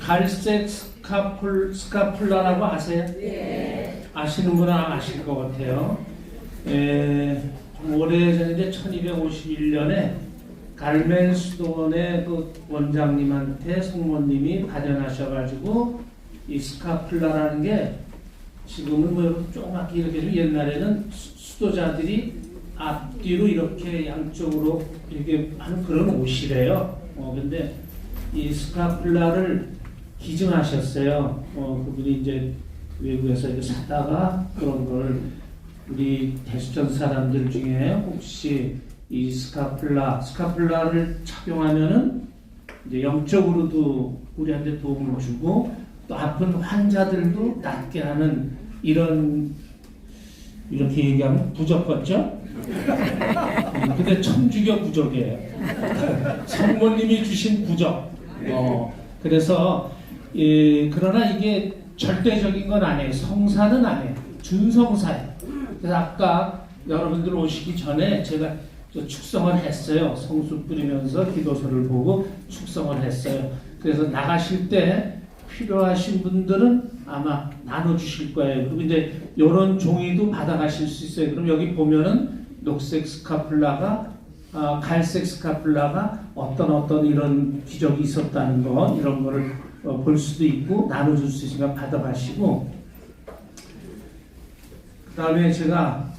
갈색 스카플, 스카플라라고 아세요? 아시는 분은 아실 것 같아요. 에, 좀 오래전에 1251년에 갈멜 수도원의 그 원장님한테 성모님이 발현하셔가지고 이 스카플라라는 게 지금은 뭐 조그맣게 이렇게 좀 옛날에는 수- 수도자들이 앞뒤로 이렇게 양쪽으로 이렇게 하는 그런 옷이래요. 어, 근데 이 스카플라를 기증하셨어요. 어, 그분이 이제 외국에서 이렇게 사다가 그런 걸 우리 대수전 사람들 중에 혹시 이 스카플라, 스카플라를 착용하면은 이제 영적으로도 우리한테 도움을 주고 또 아픈 환자들도 낫게 하는 이런 이렇게 얘기하면 부적 같죠? 음, 근데 천주교 부적이에요. 성모님이 주신 부적. 어, 그래서 예, 그러나 이게 절대적인 건 아니에요. 성사는 아니에요. 준성사예요. 그래서 아까 여러분들 오시기 전에 제가 저 축성을 했어요. 성수 뿌리면서 기도서를 보고 축성을 했어요. 그래서 나가실 때 필요하신 분들은 아마 나눠주실 거예요. 그리고 이제 이런 종이도 받아가실 수 있어요. 그럼 여기 보면은 녹색 스카플라가 아, 갈색 스카플라가 어떤 어떤 이런 기적이 있었다는 거 이런 거를 어, 볼 수도 있고 나눠줄 수 있으니까 받아가시고. 그 다음에 제가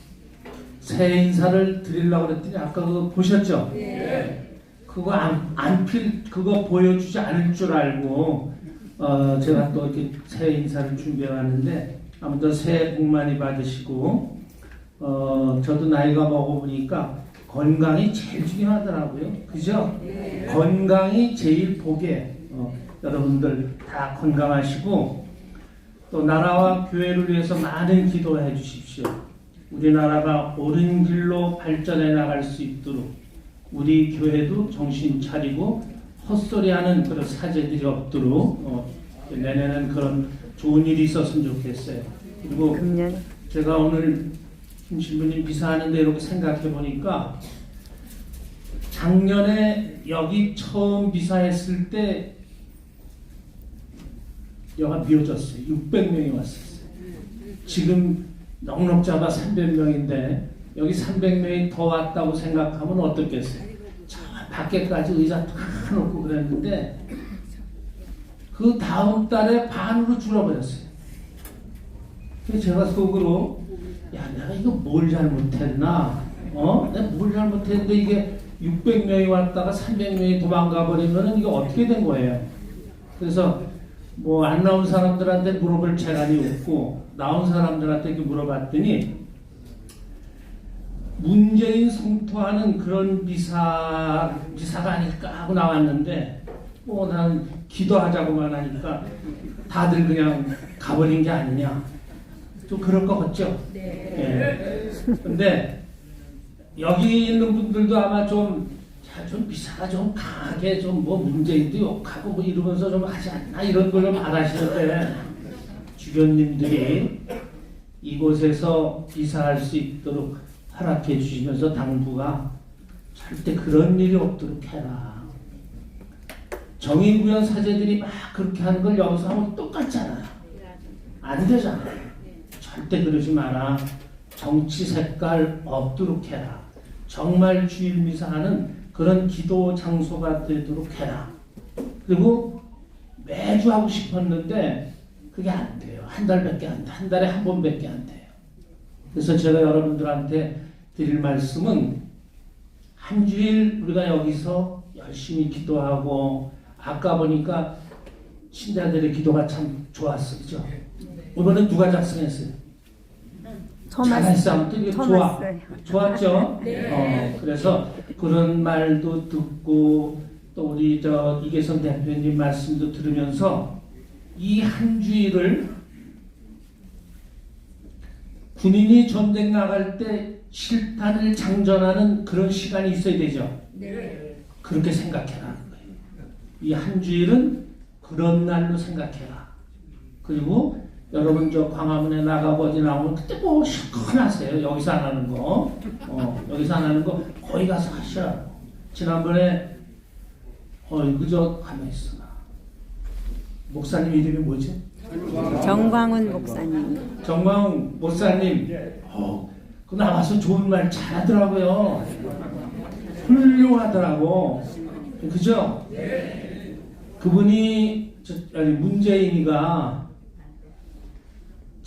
새해 인사를 드리려고 그랬더니 아까 그거 보셨죠? 그거 안, 안 필, 그거 보여주지 않을 줄 알고 어, 제가 또 이렇게 새해 인사를 준비해 왔는데 아무튼 새해 복 많이 받으시고 어, 저도 나이가 먹어보니까 건강이 제일 중요하더라고요. 그죠? 건강이 제일 복이에요. 어, 여러분들 다 건강하시고 또 나라와 교회를 위해서 많은 기도해 주십시오. 우리나라가 옳은 길로 발전해 나갈 수 있도록 우리 교회도 정신 차리고 헛소리하는 그런 사제들이 없도록 어, 내년에는 그런 좋은 일이 있었으면 좋겠어요. 그리고 금년 제가 오늘 김 신부님 비사하는데 이렇게 생각해 보니까 작년에 여기 처음 비사했을 때 여가 비워졌어요. 600명이 왔었어요. 지금 넉넉 잡아 300명인데 여기 300명이 더 왔다고 생각하면 어떻겠어요? 저 밖에까지 의자 다 놓고 그랬는데 그 다음 달에 반으로 줄어버렸어요. 그래서 제가 속으로 야 내가 이거 뭘 잘못했나? 어? 내가 뭘 잘못했는데 이게 600명이 왔다가 300명이 도망가 버리면 이게 어떻게 된 거예요? 그래서 뭐 안 나온 사람들한테 물어볼 재간이 없고 나온 사람들한테 이렇게 물어봤더니 문재인 성토하는 그런 미사 미사가 아닐까 하고 나왔는데 뭐난 기도하자고만 하니까 다들 그냥 가버린 게 아니냐 좀 그럴 것 같죠? 네. 근데 여기 있는 분들도 아마 좀, 자, 좀 미사가 좀 강하게 좀 뭐 문재인도 욕하고 뭐 이러면서 좀 하지 않나 이런 걸좀 바라시는데 주변님들이 이곳에서 이사할 수 있도록 허락해 주시면서 당부가 절대 그런 일이 없도록 해라. 정의구현 사제들이 막 그렇게 하는 걸 여기서 하면 똑같잖아요. 안 되잖아요. 절대 그러지 마라. 정치 색깔 없도록 해라. 정말 주일 미사하는 그런 기도 장소가 되도록 해라. 그리고 매주 하고 싶었는데 그게 안 돼요. 한 달밖에 안 돼. 한 달에 한 번밖에 안 돼요. 그래서 제가 여러분들한테 드릴 말씀은 한 주일 우리가 여기서 열심히 기도하고 아까 보니까 신자들의 기도가 참 좋았어. 그죠? 이번엔 누가 작성했어요? 잘했어. 이게 좋아. 좋았죠? 어, 그래서 그런 말도 듣고 또 우리 저 이계선 대표님 말씀도 들으면서 이 한 주일을 군인이 전쟁 나갈 때 실탄을 장전하는 그런 시간이 있어야 되죠. 그렇게 생각해라는 거예요. 이 한 주일은 그런 날로 생각해라. 그리고 여러분 저 광화문에 나가고 어디 나오면 그때 뭐 시원하세요. 여기서 안 하는 거. 어, 여기서 안 하는 거 거기 가서 하셔. 지난번에 어, 그저 가만히 있어. 목사님 이름이 뭐지? 정광훈 목사님. 정광 목사님, 어, 그 나와서 좋은 말 잘하더라고요. 훌륭하더라고. 그죠? 그분이 저, 아니, 문재인이가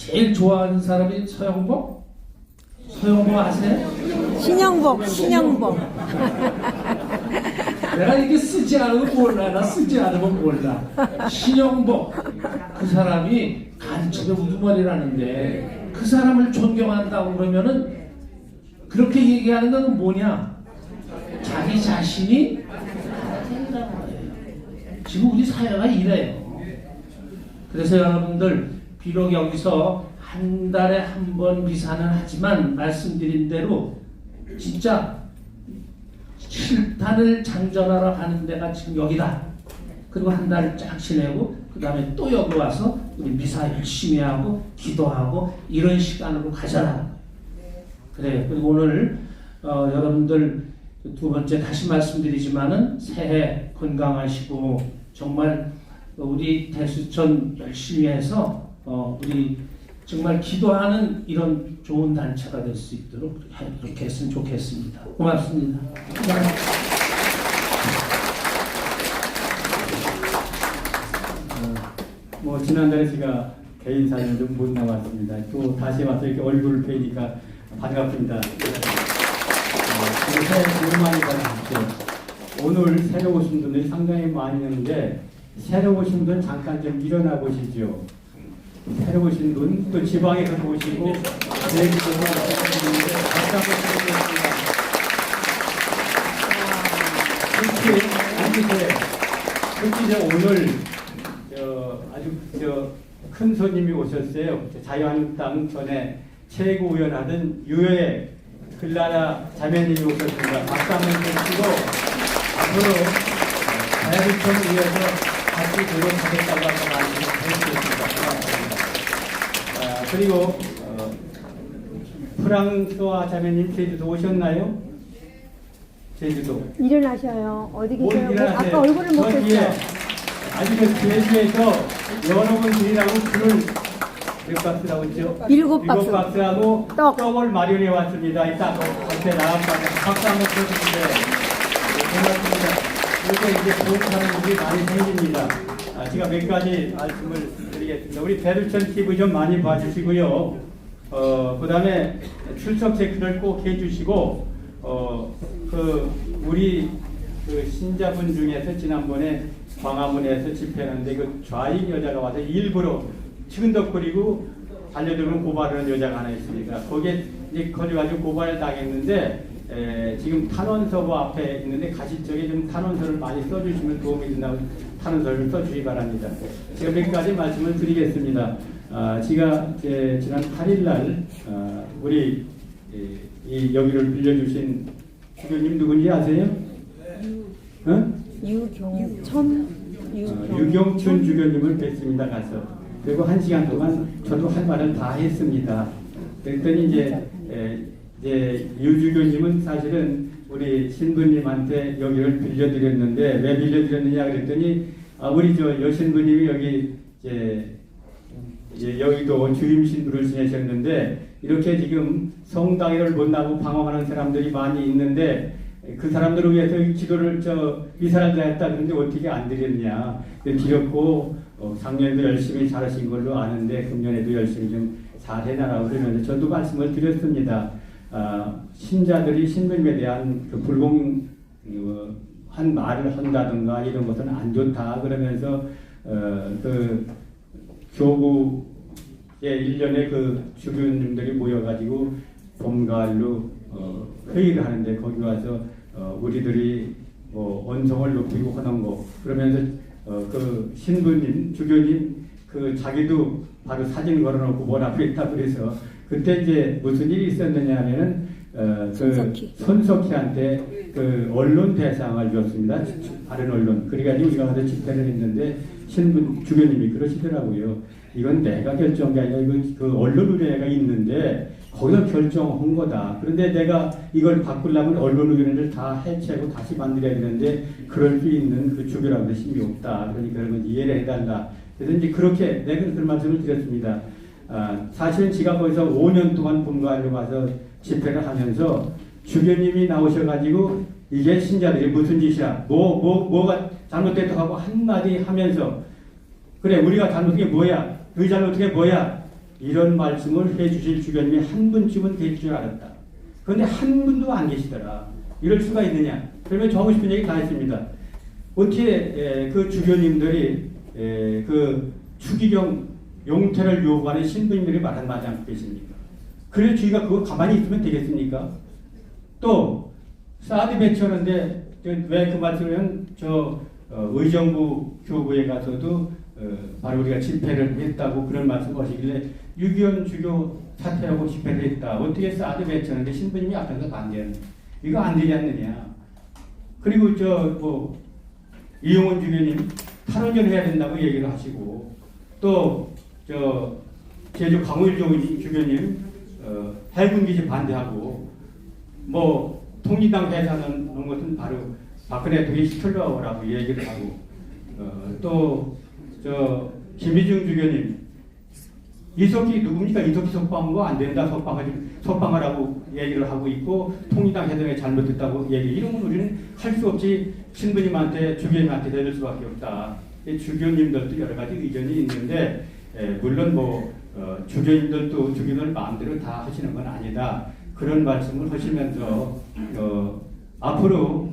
제일 좋아하는 사람이 서영복? 서영복 아세요? 신영복, 신영복. 내가 이게 쓰지 않으면 몰라. 나 쓰지 않으면 몰라. 신영복. 그 사람이 간첩의 우두머리라는데 그 사람을 존경한다고 그러면은 그렇게 얘기하는 건 뭐냐? 자기 자신이 지금 우리 사회가 이래요. 그래서 여러분들 비록 여기서 한 달에 한 번 미사는 하지만 말씀드린 대로 진짜 실탄을 장전하러 가는 데가 지금 여기다. 그리고 한 달을 쫙 지내고 그 다음에 또 여기 와서 우리 미사 열심히 하고 기도하고 이런 시간으로 가자라. 그래. 그리고 오늘 어, 여러분들 두 번째 다시 말씀드리지만은 새해 건강하시고 정말 우리 대수천 열심히 해서 어, 우리 정말 기도하는 이런 좋은 단체가 될 수 있도록 그렇게 했으면 좋겠습니다. 고맙습니다. 뭐 지난달에 제가 개인 사진 좀못 나왔습니다. 또 다시 와서 이렇게 얼굴을 뵈니까 반갑습니다. 어, 새해 복 많이 받으십시오. 오늘 새로 오신 분들이 상당히 많이 있는데 새로 오신 분 잠깐 좀 일어나 보시죠. 오신 분, 또 지방에서 제주도에서 오신 분들 박수 한번 드리겠습니다. 특히 특히 이제 오늘 저 아주 저큰 손님이 오셨어요. 자유한국당 전에 최고위원 하던 유해 글라라 자매님이 오셨습니다. 박수 한번 주시고 앞으로 자유국정을 위해서 같이 노력하겠다고 하는 말씀을 해주셨습니다. 그리고 어, 프랑스와 자매님 제주도 오셨나요? 제주도. 일어나셔요. 어디 뭘 계세요? 뭐? 아까 얼굴을 못 봤죠? 아주 그 제주에서 여러분 들이라고 글을 몇 박스라고 했죠? 일곱 박스. 박스하고 떡. 떡을 마련해 왔습니다. 이따 앞에 나왔다. 박수 한번 쳐주는데 고맙습니다. 이렇게 이제 보험하는 일이 많이 생깁니다. 아, 제가 몇 가지 말씀을 드리겠습니다. 우리 배들천 TV 좀 많이 봐주시고요. 어, 그 다음에 출석 체크를 꼭 해주시고, 어, 그, 우리 그 신자분 중에서 지난번에 광화문에서 집회하는데 그 좌익 여자가 와서 일부러 측은덕거리고 달려들면 고발하는 여자가 하나 있습니다. 거기에 이제 걸려가지고 고발을 당했는데 에, 지금 탄원서부 앞에 있는데 가시적에 좀 탄원서를 많이 써주시면 도움이 된다고 탄원서를 써주시기 바랍니다. 제가 몇 가지 말씀을 드리겠습니다. 아, 제가 제 지난 8일날 아, 우리 이, 이 여기를 빌려주신 주교님 누군지 아세요? 응? 유경천. 어, 유경. 유경춘 주교님을 뵀습니다 가서 그리고 한 시간 동안 저도 할 말을 다 했습니다. 그랬더니 이제 에, 이제 유 주교님은 사실은 우리 신부님한테 여기를 빌려드렸는데 왜 빌려드렸느냐 그랬더니 아, 우리 저 여신부님이 여기 이제 이제 여기도 주임 신부를 지내셨는데 이렇게 지금 성당회를 못 나고 방황하는 사람들이 많이 있는데 그 사람들을 위해서 이 기도를 저 미사를 다했다 그런데 어떻게 안 드렸냐 드렸고 어, 작년에도 열심히 잘하신 걸로 아는데 금년에도 열심히 좀 잘해나라고 그러면서 저도 말씀을 드렸습니다. 아, 신자들이 신부님에 대한 그 불공 한 말을 한다든가 이런 것은 안 좋다. 그러면서 어, 그 교구의 일련의 그 주교님들이 모여가지고 봄, 가을로 어, 회의를 하는데 거기 와서 어, 우리들이 뭐 원성을 높이고 하는 거. 그러면서 어, 그 신부님, 주교님 그 자기도 바로 사진 걸어놓고 뭐라고 했다 그래서 그때 이제 무슨 일이 있었느냐 하면은 어, 그 손석희. 손석희한테 그 언론 대상을 줬습니다. 다른 언론. 그래가지고 우리가 가서 집회를 했는데 신분 주교님이 그러시더라고요. 이건 내가 결정한 게 아니라 이건 그 언론 의뢰가 있는데 거기서 결정한 거다. 그런데 내가 이걸 바꾸려면 언론 의견을 다 해체하고 다시 만들어야 되는데 그럴 수 있는 그 주교라고 힘이 없다. 그러니까 그러면 이해를 해달라. 그래서 이제 그렇게 내가 그런 말씀을 드렸습니다. 아, 사실은 제가 거기서 5년 동안 본가하러 가서 집회를 하면서 주교님이 나오셔가지고 이게 신자들이 무슨 짓이야, 뭐, 뭐, 뭐가 잘못됐다고 하고 한마디 하면서 그래, 우리가 잘못한 게 뭐야, 그 잘못한 게 뭐야, 이런 말씀을 해주실 주교님이 한 분쯤은 계실 줄 알았다. 그런데 한 분도 안 계시더라. 이럴 수가 있느냐. 그러면 저 하고 싶은 얘기 다 했습니다. 어떻게 에, 그 주교님들이 에, 그 추기경 용태를 요구하는 신부님들이 말 한마디 않고 계십니까? 그래서 저희가 그거 가만히 있으면 되겠습니까? 또 사드 배치하는데 왜 그 말씀을 저 어, 의정부 교구에 가서도 어, 바로 우리가 집회를 했다고 그런 말씀하시길래 유기원 주교 사퇴하고 집회를 했다. 어떻게 사드 배치하는데 신부님이 앞에서 반대하는 이거 안 되지 않느냐. 그리고 저뭐 이용원 주교님 탈원전 해야 된다고 얘기를 하시고 또 저 제주 강호일 주- 주교님 어, 해군기지 반대하고 뭐 통일당 해산하는 것은 바로 박근혜 대통령이 시켜라고 얘기를 하고 어, 또저 김희중 주교님 이석기 누굽니까? 이석기 석방한 거 안 된다. 석방하지 석방하라고 얘기를 하고 있고 통일당 해산에 잘못됐다고 얘기. 이런 건 우리는 할 수 없이 신부님한테 주교님한테 대줄 수밖에 없다. 이 주교님들도 여러 가지 의견이 있는데 에, 물론 뭐 어, 주교님들도 주교들 마음대로 다 하시는 건 아니다. 그런 말씀을 하시면서 어, 앞으로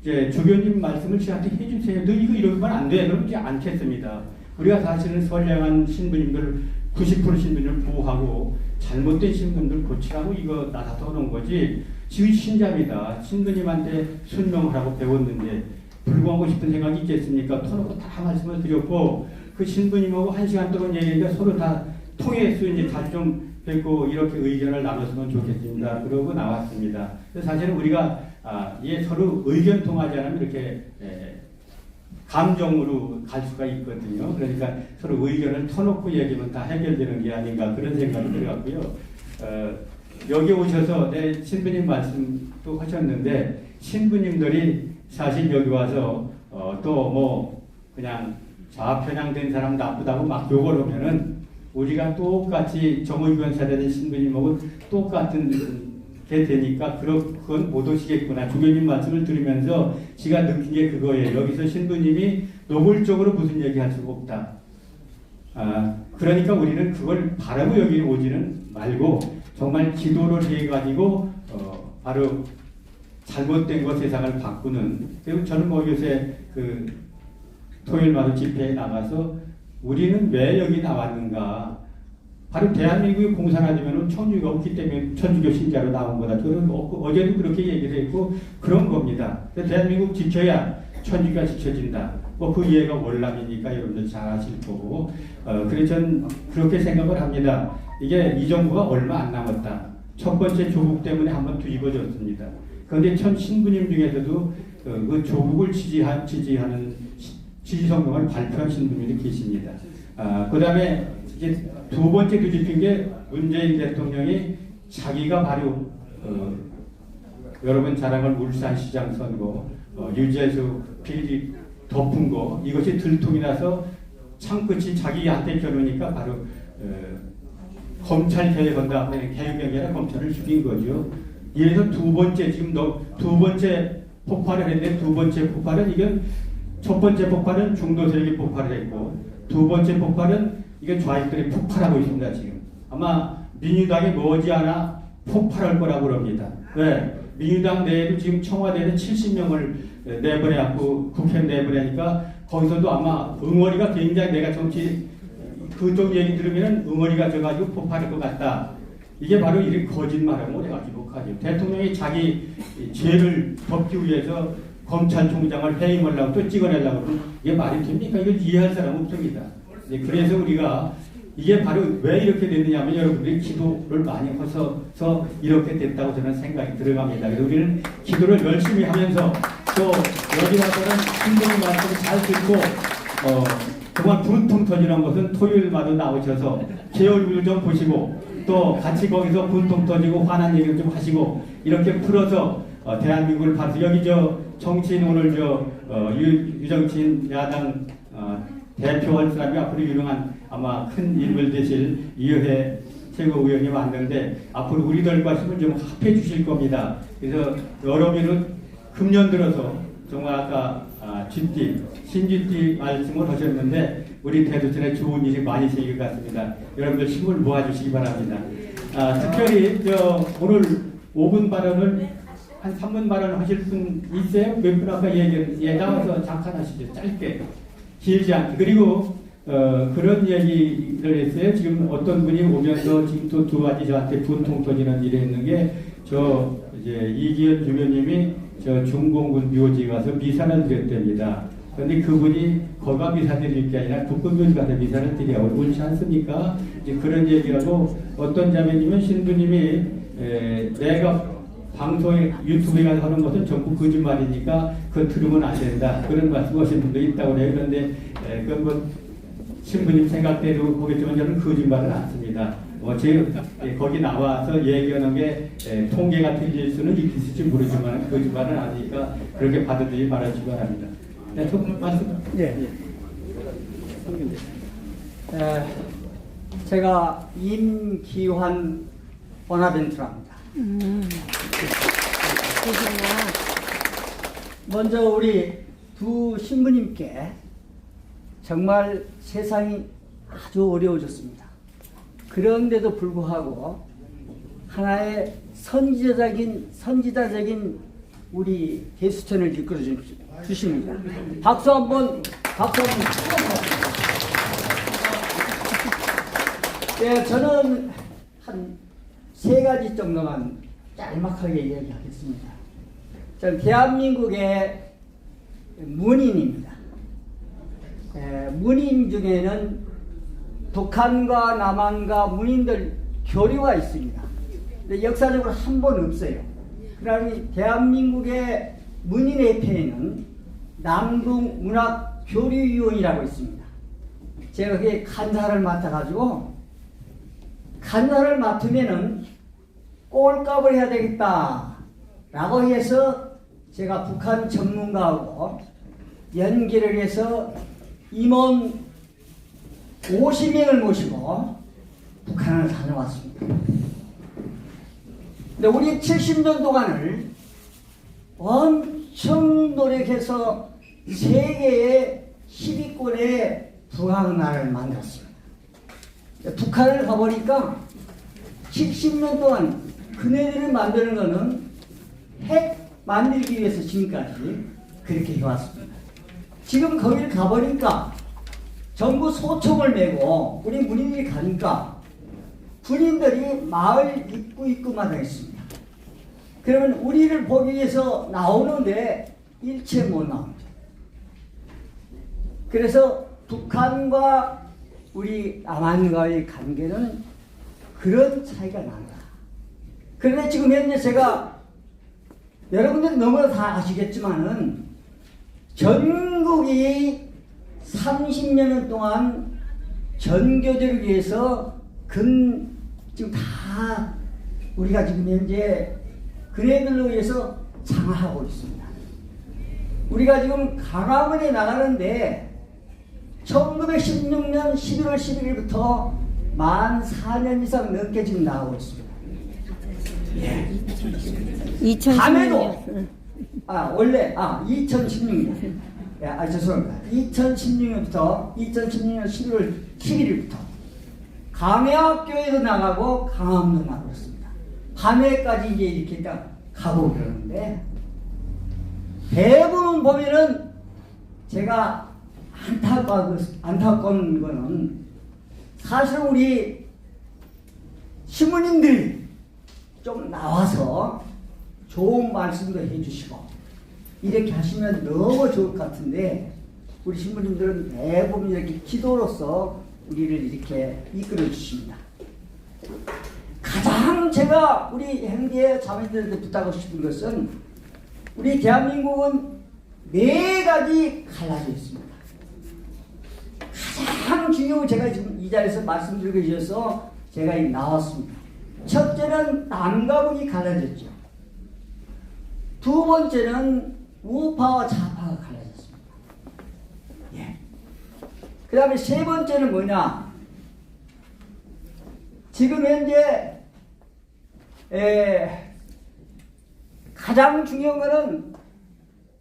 이제 주교님 말씀을 저한테 해주세요. 너 이거 이러면 안 돼. 이제 않겠습니다. 우리가 사실은 선량한 신부님들 90% 신부님을 보호하고 잘못된 신부님들 고치라고 이거 나서서 놓은 거지. 지금 신자입니다. 신부님한테 순명하라고 배웠는데 불구하고 싶은 생각이 있겠습니까? 터놓고 다 말씀을 드렸고 그 신부님하고 한 시간 동안 얘기하니까 서로 다 통해서 이제 잘좀 뵙고 이렇게 의견을 나눴으면 좋겠습니다. 그러고 나왔습니다. 사실은 우리가 아, 예, 서로 의견 통하지 않으면 이렇게 에, 감정으로 갈 수가 있거든요. 그러니까 서로 의견을 터놓고 얘기하면 다 해결되는 게 아닌가 그런 생각이 들어갔고요. 어, 여기 오셔서 내 신부님 말씀도 하셨는데 신부님들이 사실 여기 와서 어, 또뭐 그냥 좌편향된 사람 나쁘다고 막 욕을 하면은 우리가 똑같이 정의교원 세대된 신부님하고 똑같은 게 되니까 그건 못 오시겠구나 주교님 말씀을 들으면서 제가 느낀 게 그거예요. 여기서 신부님이 노골적으로 무슨 얘기할 수가 없다. 아 그러니까 우리는 그걸 바라고 여기 오지는 말고 정말 기도를 해가지고 어, 바로 잘못된 것 세상을 바꾸는 그리고 저는 뭐 요새 그 토요일마다 집회에 나가서 우리는 왜 여기 나왔는가 바로 대한민국이 공산화되면 천주교가 없기 때문에 천주교 신자로 나온 거다. 저는 어, 어제도 그렇게 얘기를 했고 그런 겁니다. 대한민국 지켜야 천주교가 지켜진다. 뭐 그 이해가 월남이니까 여러분들 잘 아실 거고. 어, 그래서 전 그렇게 생각을 합니다. 이게 이 정부가 얼마 안 남았다. 첫 번째 조국 때문에 한번 뒤집어졌습니다. 그런데 천 신부님 중에서도 어, 그 조국을 지지한, 지지하는 시- 지지 성명을 발표한 신부님이 계십니다. 아, 그 다음에 이제 두 번째 뒤집힌 게 문재인 대통령이 자기가 바로 어, 여러분 잘 아는 울산시장 선거 어, 유재수 비리 덮은 거 이것이 들통이 나서 창끝이 자기한테 겨누니까 바로 어, 검찰 개혁한다 개혁이 아니라 검찰을 죽인 거죠. 이래서 두 번째 지금 너, 두 번째 폭발을 했는데 두 번째 폭발은 이건 첫 번째 폭발은 중도 세력이 폭발을 했고 두 번째 폭발은 이게 좌익들이 폭발하고 있습니다 지금 아마 민주당이 머지않아 폭발할 거라고 그럽니다. 왜? 민주당 내에도 지금 청와대에는 70명을 내보내고 국회 내보내니까 거기서도 아마 응원이가 굉장히 내가 정치 그쪽 얘기 들으면 응원이가 져가지고 폭발할 것 같다. 이게 바로 이렇게 거짓말하면 내가 기록하죠. 대통령이 자기 죄를 덮기 위해서 검찰총장을 해임하려고 또 찍어내려고 이게 말이 됩니까? 이걸 이해할 사람 없습니다. 네, 그래서 우리가 이게 바로 왜 이렇게 됐느냐면 여러분들이 기도를 많이 해서 이렇게 됐다고 저는 생각이 들어갑니다. 그래서 우리는 기도를 열심히 하면서 또 여기 와서는 신부님 말씀을 잘 듣고 어, 정말 분통 터지는 것은 토요일마다 나오셔서 제 얼굴 좀 보시고 또 같이 거기서 분통 터지고 화난 얘기를 좀 하시고 이렇게 풀어서 어, 대한민국을 봐서 여기 저 정치인 오늘 저 어, 유, 유정친 야당 어, 대표할 사람이 앞으로 유명한 아마 큰 인물 되실 이효혜 최고위원이 왔는데 앞으로 우리들과 힘을 좀 합해 주실 겁니다. 그래서 여러분은 금년 들어서 정말 아까 아, 쥐띠, 신쥐띠 말씀을 하셨는데 우리 대도천에 좋은 일이 많이 생길 것 같습니다. 여러분들 힘을 모아주시기 바랍니다. 아, 특별히 저 오늘 5분 발언을 한 3분 발언 하실 분 있어요? 몇 분 아까 예 나와서 잠깐 하시죠. 짧게 길지 않게 그리고 어, 그런 얘기를 했어요. 지금 어떤 분이 오면서 지금 또 두 가지 저한테 분통 터지는 일이 있는 게 저 이제 이기현 주교님이 저 중공군 묘지 가서 미사를 드렸답니다. 그런데 그분이 거가 미사 드릴 게 아니라 북군교지 가서 미사를 드리라고 옳지 않습니까? 이제 그런 얘기하고 어떤 자매님은 신부님이 에, 내가 방송에 유튜브에 가서 하는 것은 전부 거짓말이니까 그거 들으면 안 된다 그런 말씀하신 분도 있다고 해요. 그런데 에, 그건 뭐 신부님 생각대로 보겠지만 저는 거짓말은 않습니다. 어, 제 예, 거기 나와서 얘기하는 게 에, 통계가 틀릴 수는 있을지 모르지만 거짓말은 아니니까 그렇게 받아들이지 말아주기 바랍니다. 네, 조금 말씀. 예. 에, 제가 임기환 보나벤투라입니다. 그 러시구나. 먼저 우리 두 신부님께 정말 세상이 아주 어려워졌습니다. 그런데도 불구하고 하나의 선지자적인 선지자적인 우리 개수천을 이끌어 주- 주십니다. 박수 한번 박수 한번. 예, 저는 한 세 가지 정도만 짤막하게 이야기하겠습니다. 전 대한민국의 문인입니다. 에, 문인 중에는 북한과 남한과 문인들 교류가 있습니다. 근데 역사적으로 한 번 없어요. 그러니 대한민국의 문인협회에는 남북 문학 교류위원이라고 있습니다. 제가 그게 간사를 맡아가지고 간사를 맡으면은 꼴값을 해야 되겠다. 라고 해서 제가 북한 전문가하고 연계를 해서 임원 50명을 모시고 북한을 다녀왔습니다. 근데 우리 70년 동안을 엄청 노력해서 세계의 10위권의 북한나라를 만들었습니다. 북한을 가보니까 70년 동안 그네들을 만드는 거는 핵 만들기 위해서 지금까지 그렇게 해왔습니다. 지금 거기를 가보니까 전부 소총을 메고 우리 문인들이 가니까 군인들이 마을 입구 입구마다 있습니다. 그러면 우리를 보기 위해서 나오는데 일체 못 나옵니다. 그래서 북한과 우리 남한과의 관계는 그런 차이가 난다. 그런데 지금 현재 제가 여러분들이 너무나 다 아시겠지만은 전국이 30년 동안 전교제를 위해서 근 지금 다 우리가 지금 현재 그네들로 위해서 장하고 있습니다. 우리가 지금 강화문에 나가는데 1916년 11월 11일부터 만 4년 이상 넘게 지금 나오고 있습니다. 예. 2016년. 밤에도. 아 원래 아 2016년. 예, 아 죄송합니다. 2016년부터 2016년 11월 11일부터 강해학교에도 나가고 나가고 있습니다. 밤에까지 이제 이렇게 딱 가고 그러는데 대부분 보면은 제가 안타까운 안타까운 거는 사실 우리 신부님들이 좀 나와서 좋은 말씀도 해주시고 이렇게 하시면 너무 좋을 것 같은데 우리 신부님들은 대부분 이렇게 기도로서 우리를 이렇게 이끌어 주십니다. 가장 제가 우리 행계 자매들한테 부탁하고 싶은 것은 우리 대한민국은 네 가지 갈라져 있습니다. 가장 중요한 제가 지금 이 자리에서 말씀드리고 있어서 제가 이 나왔습니다. 첫째는 남과 북이 갈라졌죠. 두 번째는 우파와 좌파가 갈라졌습니다. 예. 그 다음에 세 번째는 뭐냐? 지금 현재 에, 가장 중요한 거는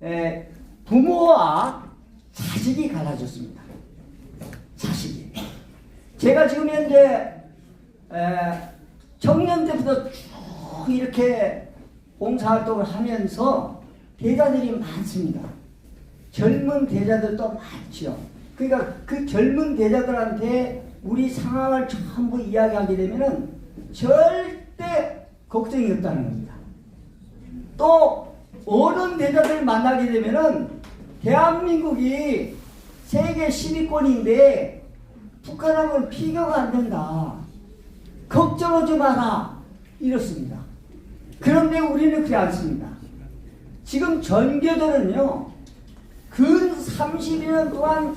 에, 부모와 자식이 갈라졌습니다. 자식이. 제가 지금 현재 에, 청년 때부터 쭉 이렇게 봉사활동을 하면서 대자들이 많습니다. 젊은 대자들도 많죠. 그러니까 그 젊은 대자들한테 우리 상황을 전부 이야기하게 되면은 절대 걱정이 없다는 겁니다. 또 어른 대자들 만나게 되면은 대한민국이 세계 10위권인데 북한하고는 비교가 안 된다. 걱정하지 마라. 이렇습니다. 그런데 우리는 그렇지 않습니다. 지금 전교들은요, 근 30년 동안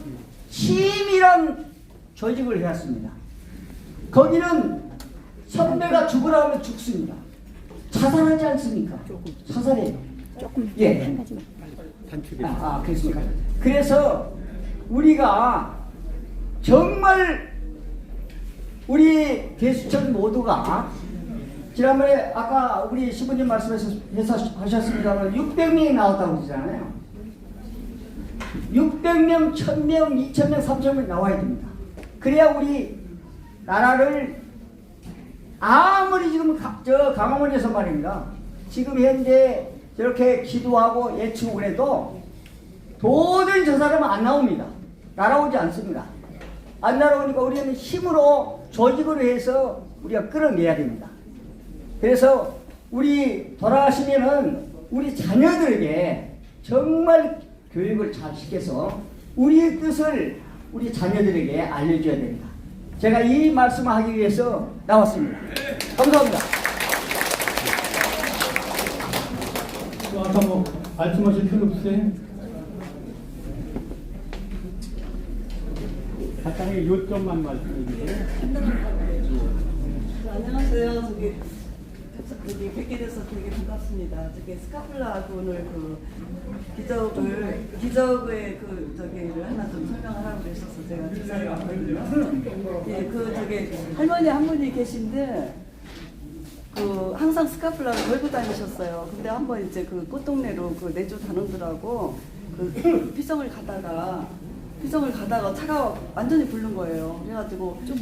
치밀한 조직을 해왔습니다. 거기는 선배가 죽으라 하면 죽습니다. 자살하지 않습니까? 자살해요. 조금 예. 한 가지만. 단축이 아, 아, 그렇습니까? 그래서 우리가 정말 우리 대수천 모두가 지난번에 아까 우리 시부님 말씀하셨습니다만 600명이 나왔다고 그러잖아요. 600명, 1000명, 2000명, 3000명 나와야 됩니다. 그래야 우리 나라를 아무리 지금 가- 저 강화문에서 말입니다. 지금 현재 저렇게 기도하고 예치고 그래도 도저히 저 사람은 안 나옵니다. 날아오지 않습니다. 안 날아오니까 우리는 힘으로 조직으로 해서 우리가 끌어내야 됩니다. 그래서 우리 돌아가시면은 우리 자녀들에게 정말 교육을 잘 시켜서 우리의 뜻을 우리 자녀들에게 알려줘야 됩니다. 제가 이 말씀을 하기 위해서 나왔습니다. 감사합니다. 또 아까 뭐 말씀하실 필요 없으세요? 간단하게 요점만 말씀해 주세요. 안녕하세요. 저기 저기 뵙게 돼서 되게 반갑습니다. 저기 스카플라 오늘 그 기적을 기적의 그 저기를 하나 좀 설명하라고 그러셔서 제가 기사를 왔거든요. 예, 그 저기 할머니 한 분이 계신데 그 항상 스카플라를 걸고 다니셨어요. 근데 한 번 이제 그 꽃동네로 그 내주 단원들하고 그 피성을 가다가 피성을 가다가 차가 완전히 부른 거예요. 그래가지고 좀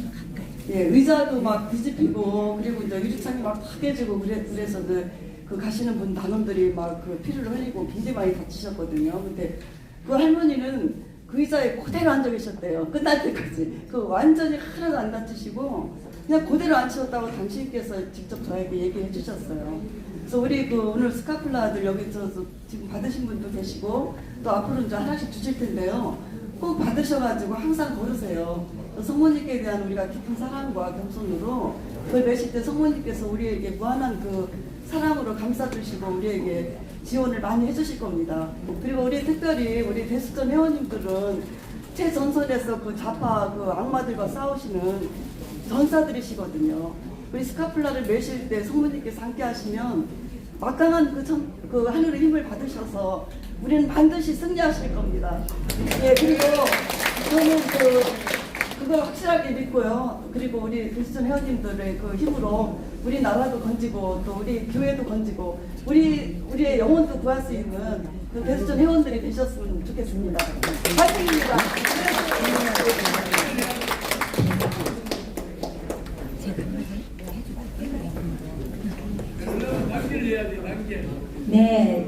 예, 의자도 막 뒤집히고 그리고 이제 유리창이 막 다 깨지고 그래, 그래서 그, 그 가시는 분 단원들이 막 그 피를 흘리고 굉장히 많이 다치셨거든요. 근데 그 할머니는 그 의자에 그대로 앉아 계셨대요. 끝날 때까지. 그 완전히 하나도 안 다치시고 그냥 그대로 앉으셨다고 당신께서 직접 저에게 얘기해 주셨어요. 그래서 우리 그 오늘 스카플라들 여기서 지금 받으신 분도 계시고 또 앞으로 이제 하나씩 주실 텐데요. 꼭 받으셔가지고 항상 걸으세요. 성모님께 대한 우리가 깊은 사랑과 겸손으로 그걸 메실 때 성모님께서 우리에게 무한한 그 사랑으로 감싸주시고 우리에게 지원을 많이 해주실 겁니다. 그리고 우리 특별히 우리 대수전 회원님들은 최전선에서 그 좌파 그 악마들과 싸우시는 전사들이시거든요. 우리 스카플라를 메실 때 성모님께서 함께 하시면 막강한 그, 전, 그 하늘의 힘을 받으셔서 우리는 반드시 승리하실 겁니다. 예, 그리고 저는 그, 그걸 확실하게 믿고요. 그리고 우리 크리스천 회원님들의 그 힘으로 우리 나라도 건지고 또 우리 교회도 건지고 우리, 우리의 영혼도 구할 수 있는 그 크리스천 회원들이 되셨으면 좋겠습니다. 파이팅입니다. 네,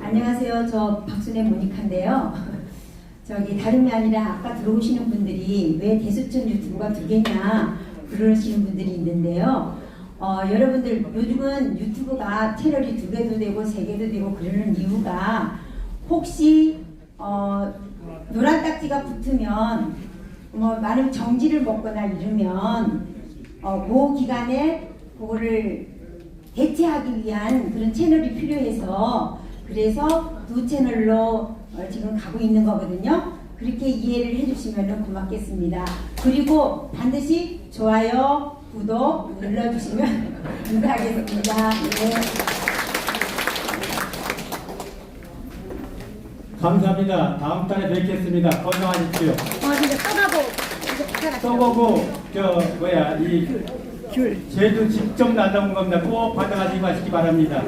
안녕하세요. 저 박순애 모니카인데요. 저기 다름이 아니라 아까 들어오시는 분들이 왜 대수천 유튜브가 두 개냐 그러시는 분들이 있는데요. 어, 여러분들 요즘은 유튜브가 채널이 두 개도 되고 세 개도 되고 그러는 이유가 혹시 어, 노란 딱지가 붙으면 뭐 많은 정지를 먹거나 이러면 어, 그 기간에 그거를 대체하기 위한 그런 채널이 필요해서 그래서 두 채널로 어, 지금 가고 있는 거거든요. 그렇게 이해를 해주시면 고맙겠습니다. 그리고 반드시 좋아요, 구독 눌러주시면 감사하겠습니다. 네. 감사합니다. 다음 달에 뵙겠습니다. 건강하십시오. 어, 근데 떠나고 이제. 써보고 저 뭐야 이 제주 직접 날라온 겁니다. 꼭 받아가지고 가시기 바랍니다.